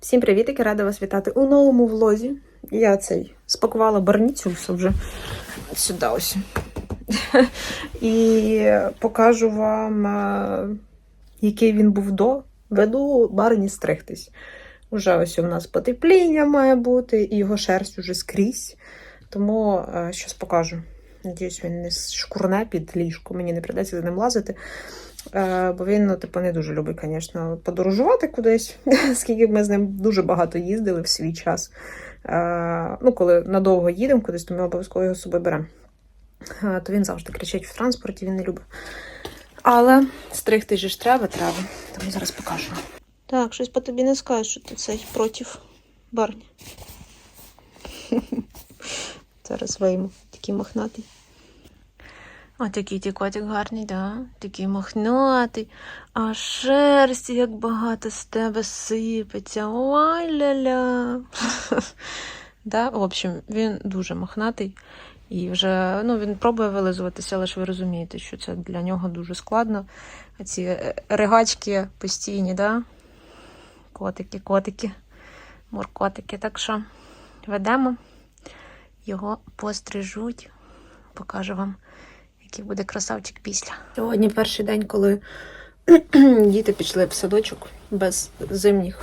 Всім привітики, рада вас вітати у новому влозі. Я цей спакувала барніцю все вже сюди ось. І покажу вам, е, який він був до. Веду барні стригтись. Уже ось у нас потепління має бути, і його шерсть уже скрізь. Тому щось покажу. Надіюсь, він не шкурне під ліжко, мені не придеться за ним лазити. Е, Бо він, ну, типу, не дуже любить, звісно, подорожувати кудись, скільки ми з ним дуже багато їздили в свій час. Е, Ну, коли надовго їдемо кудись, то ми обов'язково його з собою беремо. Е, То він завжди кричить в транспорті, він не любить. Але стригти ж треба, треба. Тому зараз покажу. Так, щось по тобі не скажеш, що ти цей проти барні. Зараз вийму, такий мохнатий. О, такий ти котик гарний, да? Такий мохнатий, а шерсті як багато з тебе сипеться. Ой ля-ля. да? В общем, він дуже мохнатий. І вже ну, він пробує вилизуватися, але ж ви розумієте, що це для нього дуже складно. Ці е, ригачки постійні, да? Котики, котики, муркотики. Так що ведемо, його пострижуть, покажу вам який буде красавчик після. Сьогодні перший день, коли діти пішли в садочок без зимніх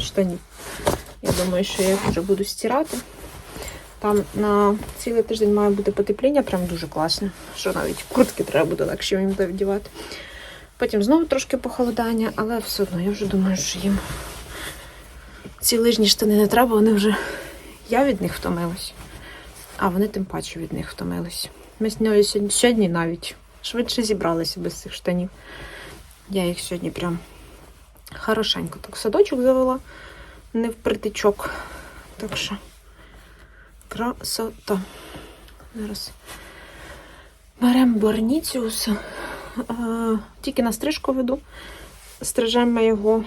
штанів. Я думаю, що я їх вже буду стирати. Там на цілий тиждень має бути потепління, прям дуже класне. Що навіть куртки треба буде легше їм вдівати. Потім знову трошки похолодання, але все одно я вже думаю, що їм ці лижні штани не треба, вони вже. Я від них втомилась, а вони тим паче від них втомились. Ми з нею сьогодні, навіть швидше зібралися без цих штанів. Я їх сьогодні прям хорошенько так садочок завела, не в притичок. Так що красота. Зараз беремо барніціус. Тільки на стрижку веду. Стрижемо його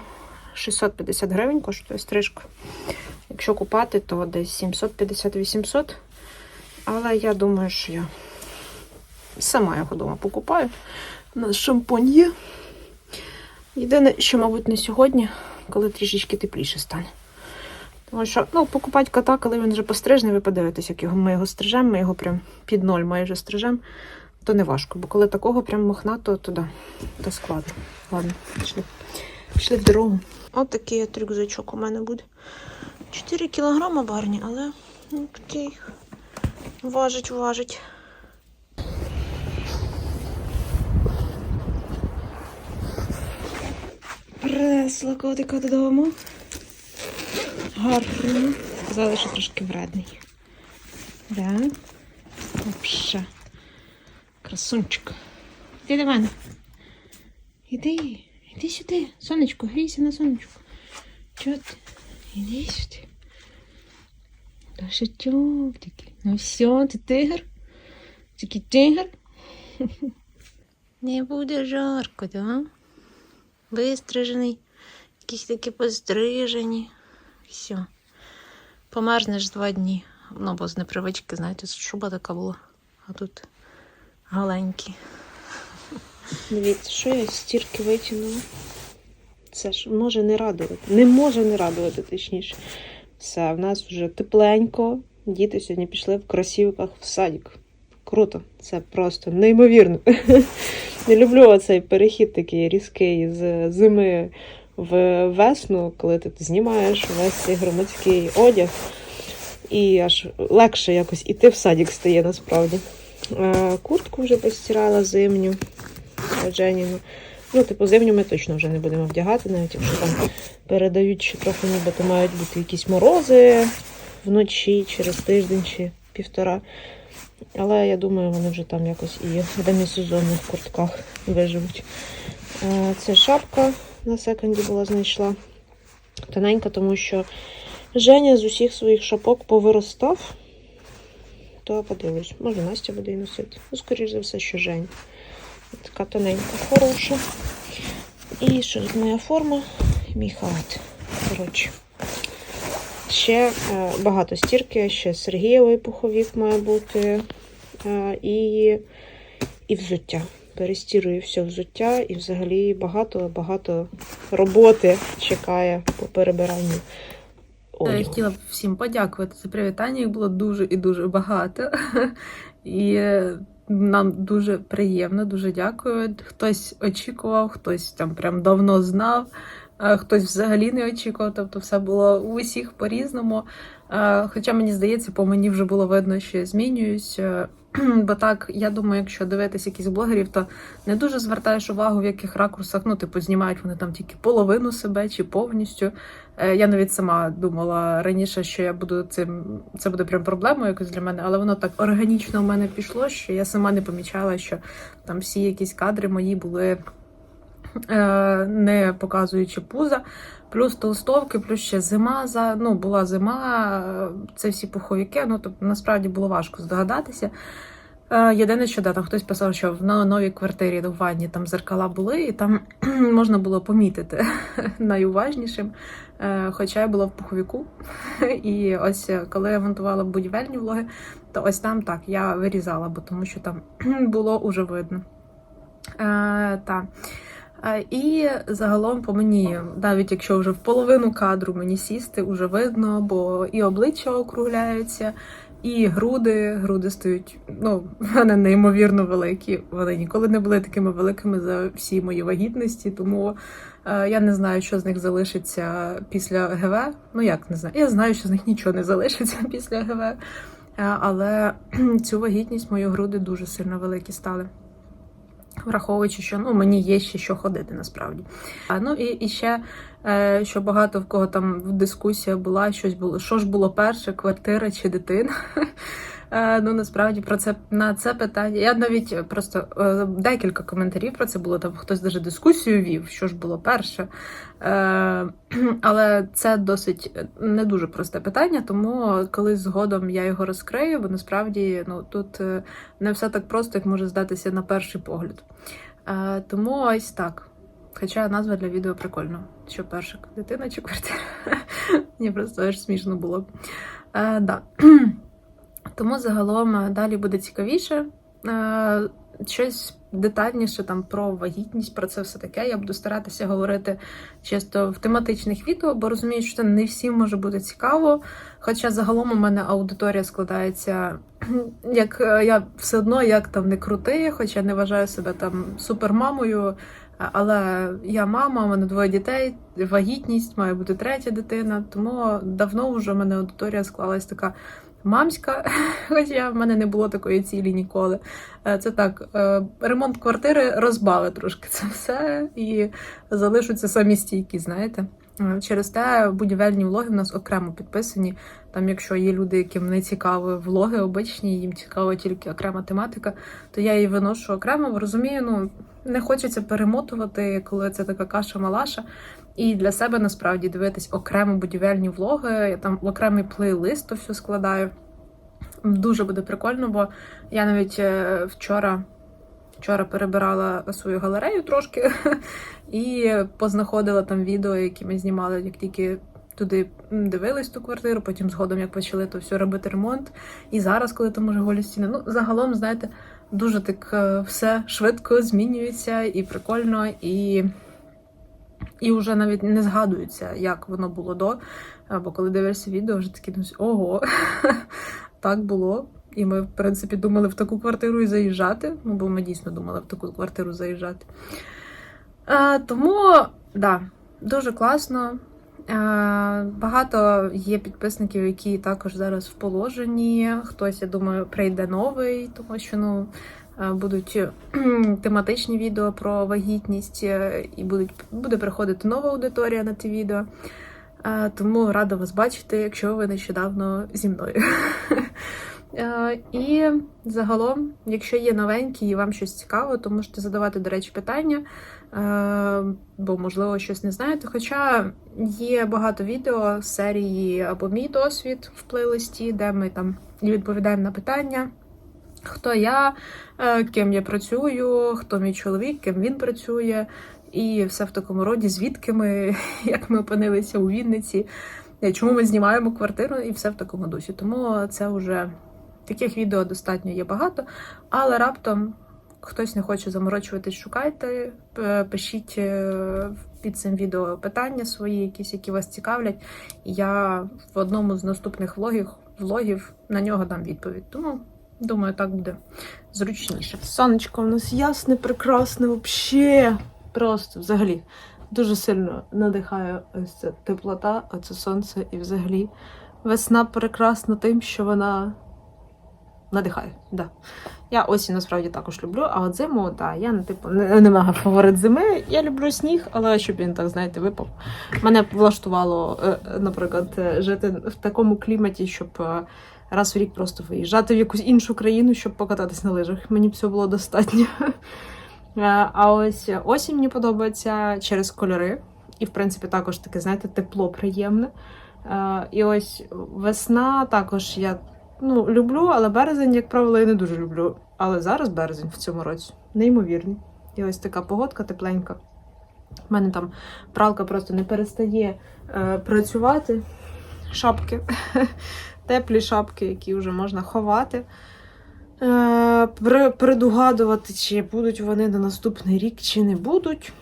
650 гривень, коштує стрижка. Якщо купати, то десь 750-800. Але я думаю, що я сама його вдома покупаю. У нас шампунь є. Єдине, що, мабуть, не сьогодні, коли трішечки тепліше стане. Тому що, ну, покупати кота, коли він вже пострижений, ви подивитесь, як його, ми його стрижемо, ми його прям під ноль майже стрижемо, то не важко. Бо коли такого прям мохнато, то да, то складно. Ладно, пішли. Пішли в дорогу. От такий от рюкзачок у мене буде. 4 кілограма барні, але ну, такий важить, важить. Принесла котика додому. Гарно. Сказали, що трошки вредний. Да? Вообще. Красунчик. Іди до мене. Іди, іди сюди. Сонечко, грійся на сонечку. Чого ти? Іди сюди. Дошечок такий. Ну все, ти тигр. Такий тигр. Не буде жарко, да? Вистрижений, якісь такі пострижені. Все. Померзнеш два дні. Ну, бо з непривички, знаєте, шуба така була. А тут галенькі. Дивіться, що я з стірки витягнула. Це ж може не радувати. Не може не радувати, точніше. Все, в нас вже тепленько. Діти сьогодні пішли в кросівках в садик. Круто, це просто неймовірно. Не люблю оцей перехід такий різкий з зими в весну, коли ти знімаєш весь цей громадський одяг. І аж легше якось іти в садик стає насправді. Куртку вже постирала зимню, Дженіну. Ну, типу, зимню ми точно вже не будемо вдягати, навіть якщо там передають, що трохи нібито мають бути якісь морози вночі, через тиждень чи півтора. Але я думаю, вони вже там якось і в демісезонних куртках виживуть. Це шапка на секонді була знайшла. Тоненька, тому що Женя з усіх своїх шапок повиростав. То подивлюсь, може Настя буде і носити. Ну, скоріш за все, що Жень. Така тоненька, хороша. І що моя форма? Мій халат. Коротше. Ще е, багато стірки, ще Сергієвий пуховік має бути. Е, і, і взуття. перестірую все взуття і взагалі багато-багато роботи чекає по перебиранню. Я хотіла б всім подякувати за привітання. Їх було дуже і дуже багато. І е, нам дуже приємно, дуже дякую. Хтось очікував, хтось там прям давно знав, хтось взагалі не очікував. Тобто, все було у усіх по-різному. Хоча мені здається, по мені вже було видно, що я змінююсь. Е, Бо так, я думаю, якщо дивитися якісь блогерів, то не дуже звертаєш увагу, в яких ракурсах, ну, типу, знімають вони там тільки половину себе чи повністю. Е, Я навіть сама думала раніше, що я буду цим, це буде прям проблемою якось для мене, але воно так органічно в мене пішло, що я сама не помічала, що там всі якісь кадри мої були не показуючи пуза, плюс толстовки, плюс ще зима за ну була зима, е, це всі пуховики. Ну тобто насправді було важко здогадатися. Е, Єдине, що да, там хтось писав, що в новій квартирі в ванні там зеркала були, і там можна було помітити найуважнішим. Е, Хоча я була в пуховіку. І ось е, коли я монтувала будівельні влоги, то ось там так я вирізала, бо тому що там було уже видно. Е, та. І загалом по мені, навіть якщо вже в половину кадру мені сісти, вже видно, бо і обличчя округляються, і груди, груди стають, ну, в мене неймовірно великі. Вони ніколи не були такими великими за всі мої вагітності, тому е, я не знаю, що з них залишиться після ГВ. Ну як не знаю. Я знаю, що з них нічого не залишиться після ГВ. Е, Але цю вагітність мої груди дуже сильно великі стали. Враховуючи, що ну мені є ще що ходити насправді. А ну і, і ще е, що багато в кого там в дискусія була, щось було. Що ж було перше, квартира чи дитина? Е, ну насправді про це на це питання. Я навіть просто е, декілька коментарів про це було. Там хтось даже дискусію вів, що ж було перше. Е, але це досить не дуже просте питання, тому колись згодом я його розкрию, бо насправді ну тут не все так просто, як може здатися на перший погляд. Тому ось так. Хоча назва для відео прикольна. Що перша дитина чи квартира? Мені просто аж смішно було. Е. Тому загалом е, далі буде цікавіше. Е, Щось детальніше там про вагітність, про це все таке. Я буду старатися говорити чисто в тематичних відео, бо розумію, що це не всім може бути цікаво. Хоча загалом у мене аудиторія складається, як е, я все одно як там не крути, хоча не вважаю себе там супермамою. Але я мама, у мене двоє дітей, вагітність, має бути третя дитина. Тому давно вже в мене аудиторія склалась така мамська, хоча в мене не було такої цілі ніколи. Е, Це так, е, ремонт квартири розбавить трошки це все і залишаться самі стійкі, знаєте. Е, Через те будівельні влоги в нас окремо підписані. Там, якщо є люди, яким не цікаві влоги обичні, їм цікава тільки окрема тематика, то я її виношу окремо. Розумію, ну не хочеться перемотувати, коли це така каша-малаша. І для себе насправді дивитись окремо будівельні влоги. Я там в окремий плейлист то все складаю. Дуже буде прикольно, бо я навіть е, вчора, вчора перебирала свою галерею трошки і познаходила там відео, які ми знімали, як тільки туди дивились ту квартиру, потім згодом як почали то все робити ремонт. І зараз, коли там уже голі стіни. Ну, загалом, знаєте, дуже так е, все швидко змінюється і прикольно, і, і вже навіть не згадується, як воно було до. Або коли дивишся відео, вже такі думаєш, ого, так було. І ми, в принципі, думали в таку квартиру і заїжджати. Ну, бо ми дійсно думали в таку квартиру заїжджати. А, тому, да, дуже класно. Багато є підписників, які також зараз в положенні. Хтось, я думаю, прийде новий, тому що ну, е, будуть тематичні відео про вагітність, е, і будуть, буде приходити нова аудиторія на ті відео. Е, Тому рада вас бачити, якщо ви нещодавно зі мною. Е, І загалом, якщо є новенькі і вам щось цікаво, то можете задавати, до речі, питання, е, бо, можливо, щось не знаєте. Хоча є багато відео з серії або мій досвід в плейлисті, де ми там відповідаємо на питання. Хто я, е, ким я працюю, хто мій чоловік, ким він працює, і все в такому роді, звідки ми, як ми опинилися у Вінниці, е, чому ми знімаємо квартиру, і все в такому дусі. Тому це вже таких відео достатньо є багато, але раптом хтось не хоче заморочуватись, шукайте, пишіть е, під цим відео питання свої, якісь, які вас цікавлять. Я в одному з наступних влогів, влогів на нього дам відповідь. Тому думаю, так буде зручніше. Сонечко у нас ясне, прекрасне, взагалі. Просто взагалі. Дуже сильно надихає ось ця теплота, оце сонце і взагалі. Весна прекрасна тим, що вона надихає. Да. Я осінь насправді також люблю, а от зиму, да, я не типу не, не мега фаворит зими. Я люблю сніг, але щоб він так, знаєте, випав. Мене влаштувало, е, наприклад, е, жити в такому кліматі, щоб е, раз в рік просто виїжджати в якусь іншу країну, щоб покататись на лижах. Мені б цього було достатньо. Е, А ось осінь мені подобається через кольори. І, в принципі, також таке, знаєте, тепло приємне. Е, І ось весна також я ну, люблю, але березень, як правило, я не дуже люблю. Але зараз березень в цьому році неймовірний. І ось така погодка тепленька. У мене там пралка просто не перестає е, працювати. Шапки, теплі шапки, які вже можна ховати. Е, предугадувати, чи будуть вони на наступний рік, чи не будуть.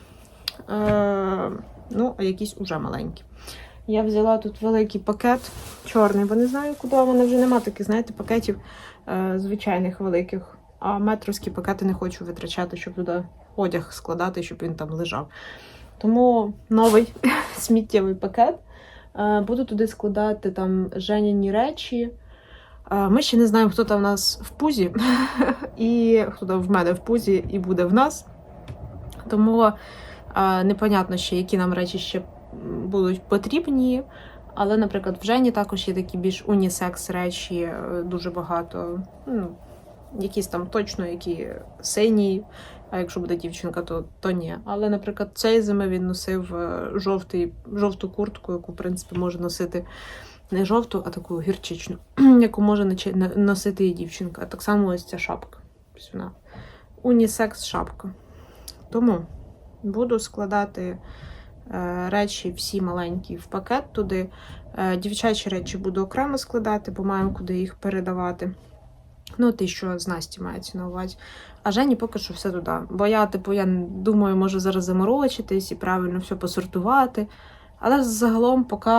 Е, ну, а якісь уже маленькі. Я взяла тут великий пакет чорний, бо не знаю, куди. Мене вже нема таких, знаєте, пакетів е, звичайних великих. А метровські пакети не хочу витрачати, щоб туди одяг складати, щоб він там лежав. Тому новий сміттєвий пакет. Е, буду туди складати там женяні речі. Е, Ми ще не знаємо, хто там в нас в пузі, і хто там в мене в пузі і буде в нас. Тому е, непонятно ще, які нам речі ще будуть потрібні. Але, наприклад, в Жені також є такі більш унісекс речі, дуже багато. Ну, якісь там точно які сині, а якщо буде дівчинка, то, то ні. Але, наприклад, цей зими він носив е, жовтий, жовту куртку, яку, в принципі, може носити не жовту, а таку гірчичну, яку може носити і дівчинка. Так само ось ця шапка. Ось вона. Унісекс шапка. Тому буду складати е, речі всі маленькі в пакет туди. Е, дівчачі речі буду окремо складати, бо маємо куди їх передавати. Ну, ті, що з Насті мається на увазі. А Жені поки що все туди. Бо я, типу, я думаю, можу зараз заморочитись і правильно все посортувати. Але загалом, поки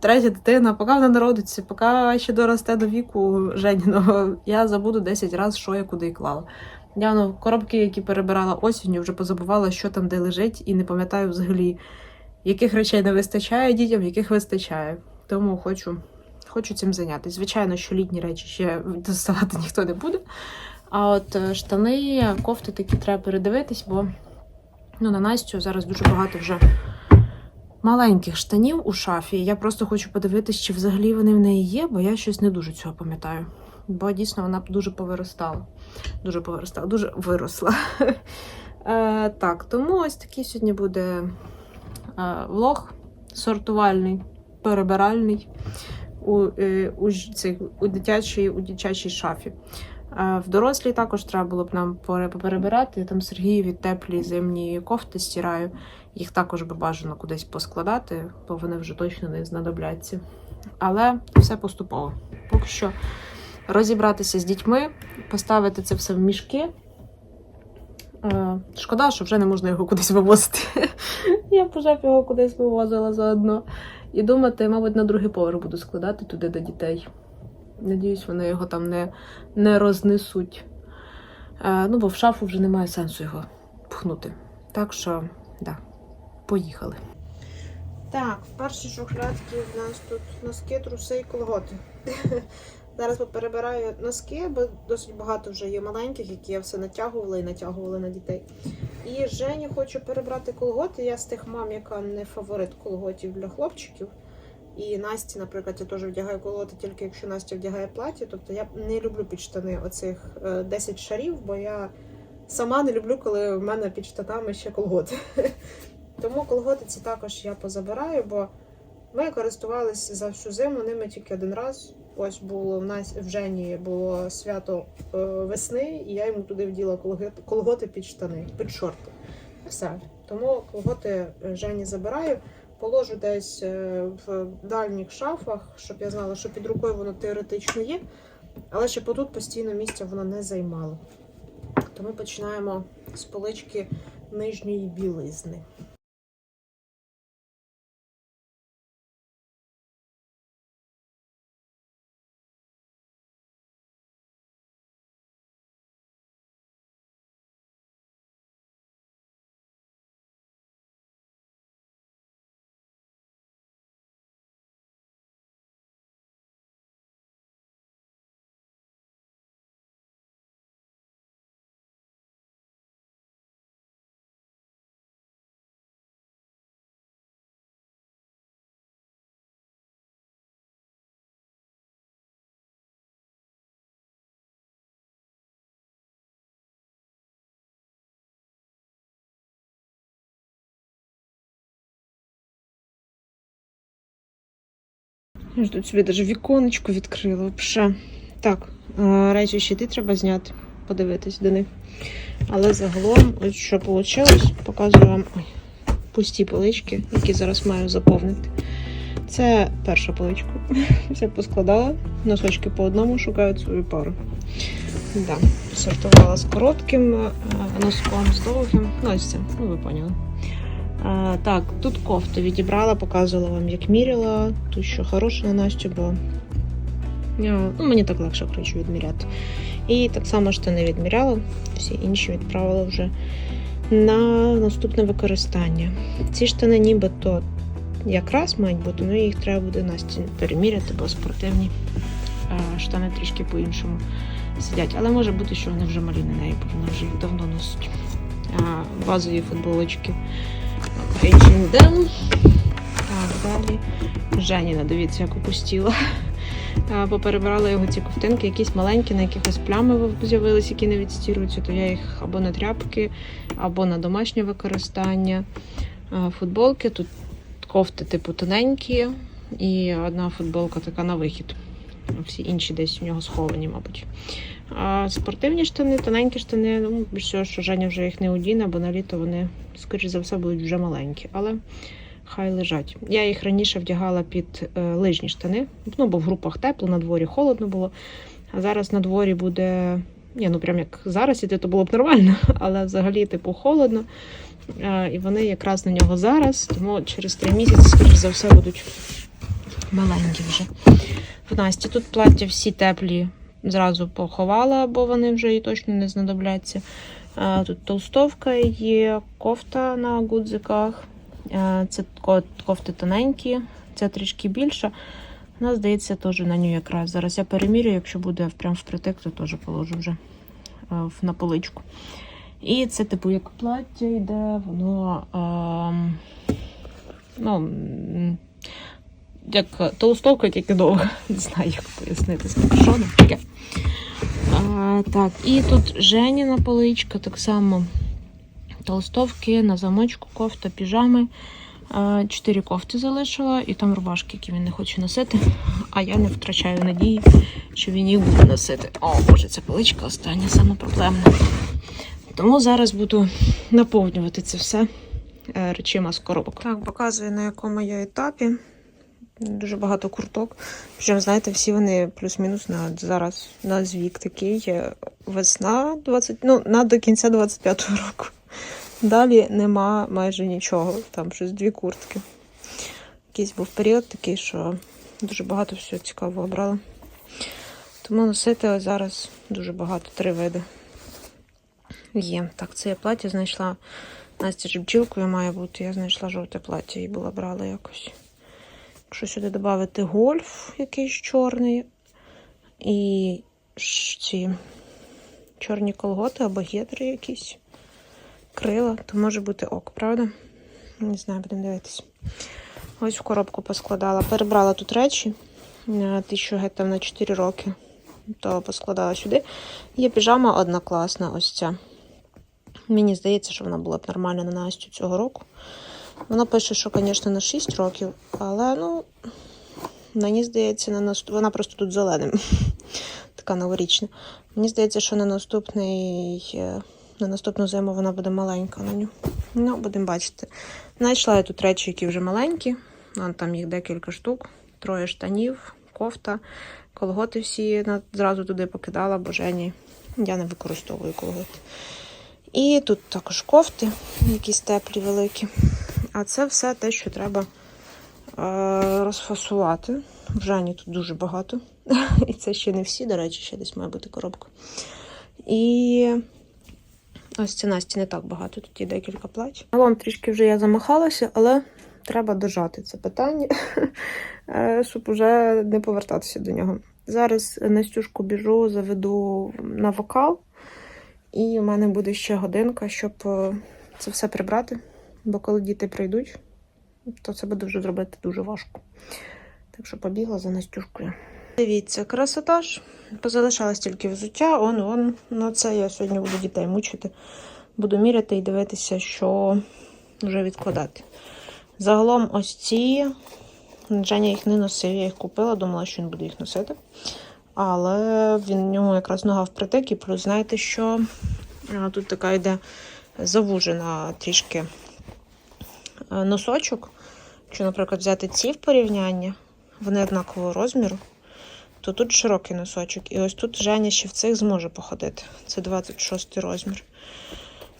третя дитина, поки вона народиться, поки ще доросте до віку Женіного, я забуду 10 разів, що я куди клала. Я ну, коробки, які перебирала осінню, вже позабувала, що там де лежить, і не пам'ятаю взагалі, яких речей не вистачає дітям, яких вистачає. Тому хочу, хочу цим зайнятися. Звичайно, що літні речі ще доставати ніхто не буде. А от е, штани, кофти такі треба передивитись, бо ну, на Настю зараз дуже багато вже маленьких штанів у шафі. Я просто хочу подивитись, чи взагалі вони в неї є, бо я щось не дуже цього пам'ятаю. Бо дійсно вона дуже повиростала. Дуже повиростала, дуже виросла. Е, так, тому ось такий сьогодні буде е, влог сортувальний, перебиральний у, е, у, цих, у, дитячій, у дитячій шафі. В дорослій також треба було б нам перебирати. Я там Сергієві теплі зимні кофти стираю. Їх також би бажано кудись поскладати, бо вони вже точно не знадобляться. Але все поступово. Поки що розібратися з дітьми, поставити це все в мішки. Е, Шкода, що вже не можна його кудись вивозити. Я б вже б його кудись вивозила заодно. І думати, мабуть, на другий поверх буду складати туди до дітей. Надіюсь, вони його там не, не рознесуть. Е, ну, бо в шафу вже немає сенсу його пхнути. Так що, да, поїхали. Так, в першій шухлядці в нас тут носки, труси і колготи. Зараз поперебираю носки, бо досить багато вже є маленьких, які я все натягувала і натягувала на дітей. І Жені хочу перебрати колготи. Я з тих мам, яка не фаворит колготів для хлопчиків. І Насті, наприклад, я теж вдягаю колготи, тільки якщо Настя вдягає плаття. Тобто я не люблю під штани оцих е, 10 шарів, бо я сама не люблю, коли в мене під штанами ще колготи. Тому колготи ці також я позабираю, бо ми користувалися за всю зиму ними тільки один раз. Ось було в нас в Жені було свято е, весни, і я йому туди вділа колготи, під штани, під шорти. Все. Тому колготи е, Жені забираю, положу десь е, в дальніх шафах, щоб я знала, що під рукою воно теоретично є, але щоб отут постійно місця воно не займало. то ми починаємо з полички нижньої білизни. Я ж тут собі навіть віконечко відкрила. Вже. Так, е, речі ще ти треба зняти, подивитись до них. Але загалом, ось що вийшло, показую вам ой, пусті полички, які зараз маю заповнити. Це перша поличка. Все поскладала. Носочки по одному шукають свою пару. Да. Сортувала з коротким е, носком, з довгим. Ну, ось це, ну ви поняли. А, так, тут кофту відібрала, показувала вам, як міряла. Тут що хороше на Настю, бо ну, мені так легше коротше, відміряти. І так само штани відміряла, всі інші відправила вже на наступне використання. Ці штани нібито якраз мають бути, але їх треба буде Насті переміряти, бо спортивні штани трішки по-іншому сидять. Але може бути, що вони вже малі на неї, бо вона вже їх давно носить. Базові футболочки. H&M. Так, далі. Женіна, дивіться, як опустіла. А, Поперебирала його ці ковтинки, якісь маленькі, на якихось плями з'явились, які не відстіруються, то я їх або на тряпки, або на домашнє використання. Футболки тут кофти, типу, тоненькі, і одна футболка така на вихід. Всі інші десь у нього сховані, мабуть. А спортивні штани, тоненькі штани, ну, більш всього, що Женя вже їх не одіне, бо на літо вони, скоріш за все, будуть вже маленькі. Але хай лежать. Я їх раніше вдягала під е, лижні штани, ну, бо в групах тепло, на дворі холодно було. А зараз на дворі буде. Ні, ну прям як зараз іти, то було б нормально, але взагалі, типу, холодно. Е, і вони якраз на нього зараз, тому через три місяці, скоріш за все, будуть маленькі вже. В Насті тут плаття всі теплі зразу поховала, бо вони вже їй точно не знадобляться. Е, Тут толстовка є, кофта на гудзиках. Е, Це кофти тоненькі, це трішки більша. Вона, здається, теж на нього якраз. Зараз я перемірюю, якщо буде прям впритик, то теж положу вже е, на поличку. І це, типу, як плаття йде, воно. ем, ну, як толстовка, тільки довга. Не знаю, як пояснити з капюшоном. Таке. А, так, і тут Женіна поличка, так само толстовки, на замочку, кофта, піжами. Чотири кофти залишила, і там рубашки, які він не хоче носити. А я не втрачаю надії, що він їх буде носити. О, боже, ця поличка остання, саме проблемна. Тому зараз буду наповнювати це все е, речима з коробок. Так, показую, на якому я етапі. Дуже багато курток. Причому, знаєте, всі вони плюс-мінус на зараз на звік такий. е, Весна 20, ну, на до кінця 25-го року. Далі нема майже нічого. Там щось дві куртки. Якийсь був період такий, що дуже багато всього цікавого брала. Тому носити зараз дуже багато, три види. Є. Так, це я плаття знайшла. Настя ж бджілкою має бути. Я знайшла жовте плаття і була брала якось. Якщо сюди додати гольф якийсь чорний і ці чорні колготи або гетри якісь крила, то може бути ок, правда? Не знаю, будемо дивитися. Ось в коробку поскладала. Перебрала тут речі. е, Ті, що геть на 4 роки, то поскладала сюди. Є піжама одна класна, ось ця. Мені здається, що вона була б нормальна на Настю цього року. Вона пише, що, звісно, на 6 років, але ну, мені здається, на наст... вона просто тут зеленим. така новорічна. Мені здається, що на наступний. е, На наступну зиму вона буде маленька на ню. Ну, будемо бачити. Знайшла я тут речі, які вже маленькі. Вон там їх декілька штук, троє штанів, кофта, колготи всі зразу туди покидала, бо Жені Я не використовую колготи. І тут також кофти, якісь теплі великі. А це все те, що треба е, розфасувати. В Жені тут дуже багато. І це ще не всі, до речі, ще десь має бути коробка. І ось це Насті не так багато, тут є декілька плать. Загалом трішки вже я замахалася, але треба дожати це питання, е, щоб уже не повертатися до нього. Зараз Настюшку біжу, заведу на вокал, і у мене буде ще годинка, щоб е, це все прибрати. Бо коли діти прийдуть, то це буде вже зробити дуже важко. Так що побігла за Настюшкою. Дивіться, красота ж. Позалишалось тільки взуття, он, он. Ну, це я сьогодні буду дітей мучити. Буду міряти і дивитися, що вже відкладати. Загалом, ось ці. Женя їх не носив, я їх купила, думала, що він буде їх носити. Але він в нього якраз нога впритик, і плюс, знаєте, що тут така йде завужена трішки носочок. Якщо, наприклад, взяти ці в порівняння, вони однакового розміру, то тут широкий носочок. І ось тут Женя ще в цих зможе походити. Це 26 розмір.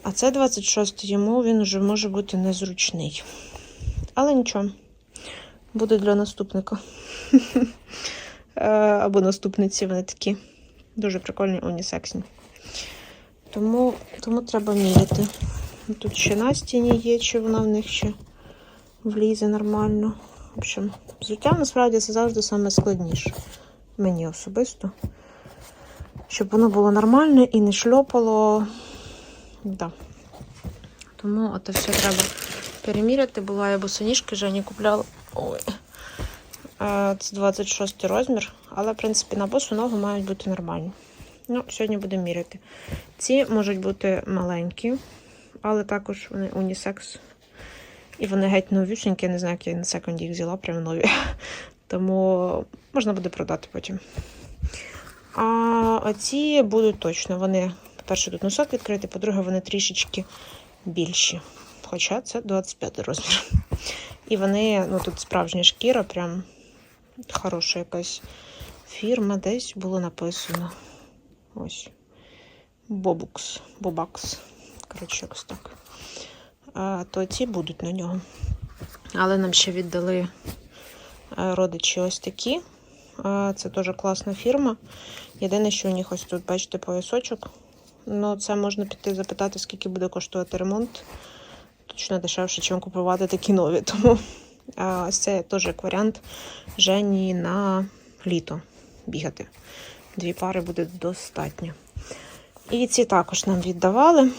А це 26 йому він вже може бути незручний. Але нічого, буде для наступника. Е, Або наступниці вони такі дуже прикольні, унісексні. Тому, тому треба міряти. Тут ще Настіні є, чи вона в них ще влізе нормально. В общем, взуття насправді це завжди саме складніше. Мені особисто. Щоб воно було нормальне і не шльопало. Да. Тому це все треба переміряти. Була я босоніжки, Жені купляла. Ой. Е, Це 26 розмір, але, в принципі, на босу ногу мають бути нормальні. Ну, сьогодні будемо міряти. Ці можуть бути маленькі, але також вони унісекс. І вони геть новішенькі, я не знаю, як я на секунді їх взяла, прям нові. Тому можна буде продати потім. А оці будуть точно. Вони, по-перше, тут носок відкритий, по-друге, вони трішечки більші. Хоча це 25 розмір. І вони, ну тут справжня шкіра, прям хороша якась фірма, десь було написано. Ось. Бобукс. Бобакс. Коротше, якось так. То ці будуть на нього. Але нам ще віддали е, родичі ось такі. Це теж класна фірма. Єдине, що у них ось тут, бачите, поясочок. Ну, це можна піти запитати, скільки буде коштувати ремонт. Точно дешевше, ніж купувати такі нові. Тому ось це теж як варіант Жені на літо бігати. Дві пари буде достатньо. І ці також нам віддавали.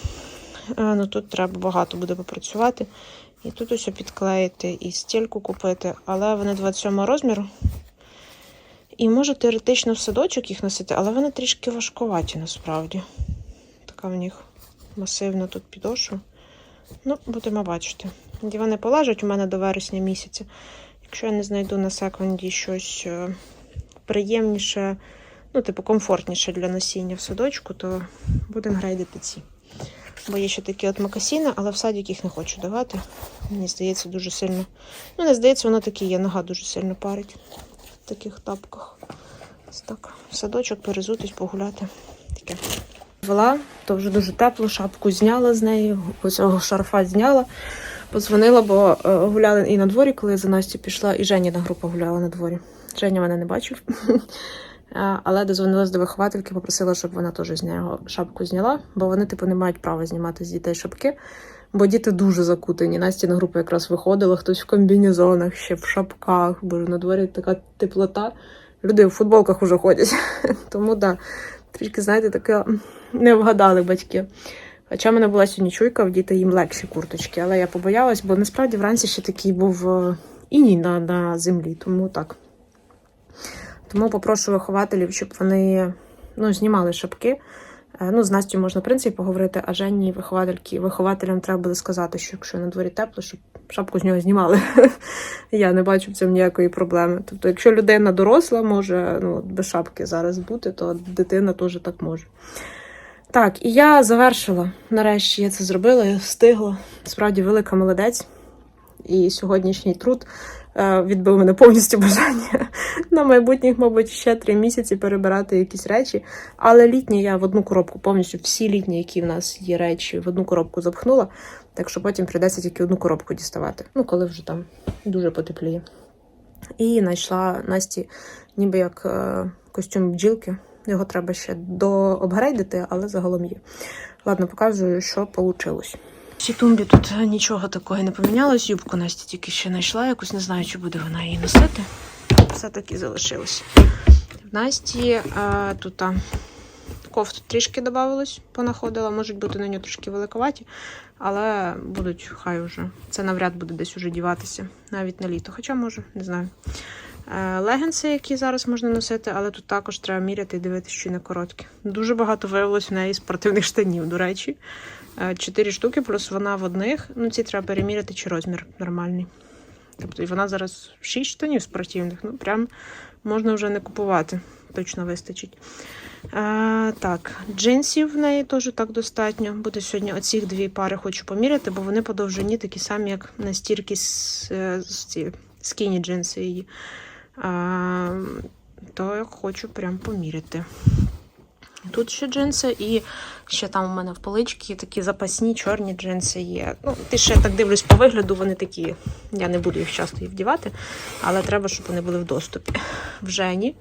Е, Ну, тут треба багато буде попрацювати. І тут ось підклеїти, і стільку купити, але вони 27 розміру. І можу теоретично в садочок їх носити, але вони трішки важкуваті насправді. Така в них масивна тут підошва. Ну, будемо бачити. Вони полежать у мене до вересня місяця. Якщо я не знайду на секунді щось е, приємніше, ну, типу, комфортніше для носіння в садочку, то будемо грейдити ці. Бо є ще такі от макасіни, але в садик їх не хочу давати. Мені здається, дуже сильно. Ну, не здається, воно таке є. Нога дуже сильно парить в таких тапках. Ось так. В садочок перезутись, погуляти. Таке. Вела, то вже дуже тепло, шапку зняла з неї, цього шарфа зняла. Подзвонила, бо е, гуляли і на дворі, коли я за Настю пішла, і Женіна група гуляла на дворі. Женя мене не бачив. Е, Але дозвонилась до виховательки, попросила, щоб вона теж з нього шапку зняла, бо вони, типу, не мають права знімати з дітей шапки, бо діти дуже закутані. Настя на групу якраз виходила, хтось в комбінезонах, ще в шапках, бо на дворі така теплота. Люди в футболках уже ходять. Тому да, трішки, знаєте, таке не вгадали батьки. Хоча в мене була сьогодні чуйка, в діти їм легші курточки, але я побоялась, бо насправді вранці ще такий був е, іній на, на землі, тому так. Тому попрошу вихователів, щоб вони ну, знімали шапки. Е, Ну, з Настю можна, в принципі, поговорити, а Женні виховательки, вихователям треба буде сказати, що якщо на дворі тепло, щоб шапку з нього знімали. Я не бачу в цьому ніякої проблеми. Тобто, якщо людина доросла, може ну, без шапки зараз бути, то дитина теж так може. Так, і я завершила. Нарешті я це зробила, я встигла. Справді велика молодець. І сьогоднішній труд відбив мене повністю бажання на майбутніх, мабуть, ще три місяці перебирати якісь речі. Але літні я в одну коробку повністю всі літні, які в нас є речі, в одну коробку запхнула. Так що потім прийдеться тільки одну коробку діставати. Ну, коли вже там дуже потепліє. І знайшла Насті ніби як е, костюм бджілки. Його треба ще дообгрейдити, але загалом є. Ладно, показую, що вийшло. В тумбі тут нічого такого не помінялось. Юбку Настя тільки ще знайшла, якусь не знаю, чи буде вона її носити. Все таки залишилось. В Насті а, тут а, кофт трішки додавалось, понаходила. Можуть бути на нього трошки великоваті, але будуть хай уже. Це навряд буде десь уже діватися, навіть на літо. Хоча може, не знаю. Е, Легінси, які зараз можна носити, але тут також треба міряти і дивитися, що не короткі. Дуже багато виявилось в неї спортивних штанів, до речі. Е, Чотири штуки, плюс вона в одних. Ну, ці треба переміряти, чи розмір нормальний. Тобто і вона зараз шість штанів спортивних. Ну, прям можна вже не купувати, точно вистачить. Е, так, джинсів в неї теж так достатньо. Буде сьогодні оці дві пари хочу поміряти, бо вони по довжині такі самі, як настільки е, скіні джинси її. А, то я хочу прям поміряти. Тут ще джинси, і ще там у мене в поличці такі запасні чорні джинси є. Ну, ти ще так дивлюсь по вигляду, вони такі. Я не буду їх часто їх вдівати, але треба, щоб вони були в доступі. В Жені.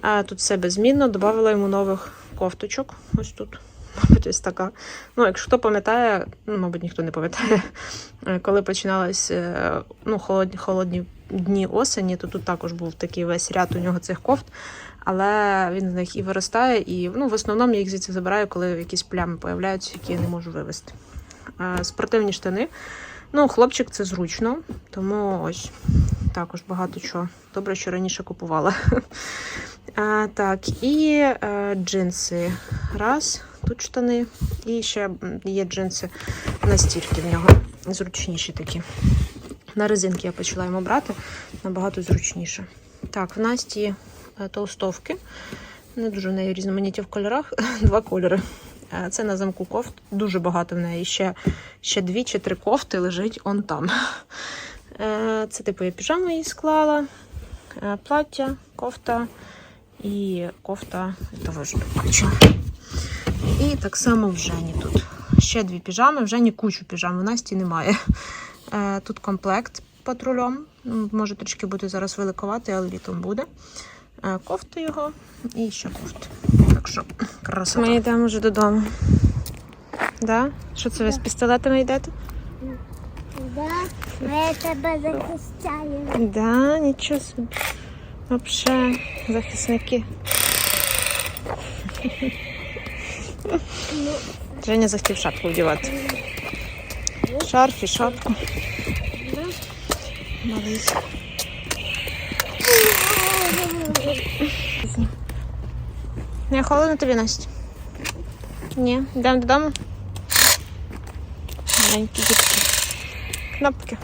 А, тут все беззмінно, додала йому нових кофточок. Ось тут. Мабуть, ось така. Ну, якщо хто пам'ятає, ну, мабуть, ніхто не пам'ятає, коли починалися е, ну, холодні, холодні дні осені, то тут також був такий весь ряд у нього цих кофт. Але він з них і виростає, і ну, в основному я їх звідси забираю, коли якісь плями появляються, які я не можу вивезти. Е, Спортивні штани. Ну, хлопчик це зручно, тому ось також багато чого. Добре, що раніше купувала. А, так, і е, джинси. Раз, тут штани. І ще є джинси на стірки в нього. Зручніші такі. На резинки я почала йому брати, набагато зручніше. Так, в Насті е, толстовки. Не дуже в неї різноманіття в кольорах. Два кольори. Е, Це на замку кофт. Дуже багато в неї. Ще, ще дві чи три кофти лежить он там. Е, Це типу я піжаму їй склала. Е, Плаття, кофта і кофта того ж хочу. І так само в Жені тут. Ще дві піжами, в Жені кучу піжам, у Насті немає. Е, Тут комплект патрульом. Ну, Може трішки бути зараз великоватий, але літом буде. Кофти його і ще кофти. Так що красота. Ми йдемо вже додому. Да? Що це ви з пістолетами йдете? Да, ми тебе захищаємо. Да, нічого собі. Вообще, захисники. Женя захотів шапку вдівати. Шарф і шапку. Мались. Не холодно тобі, Настя? Ні, йдемо додому. Маленькі дітки. Кнопки.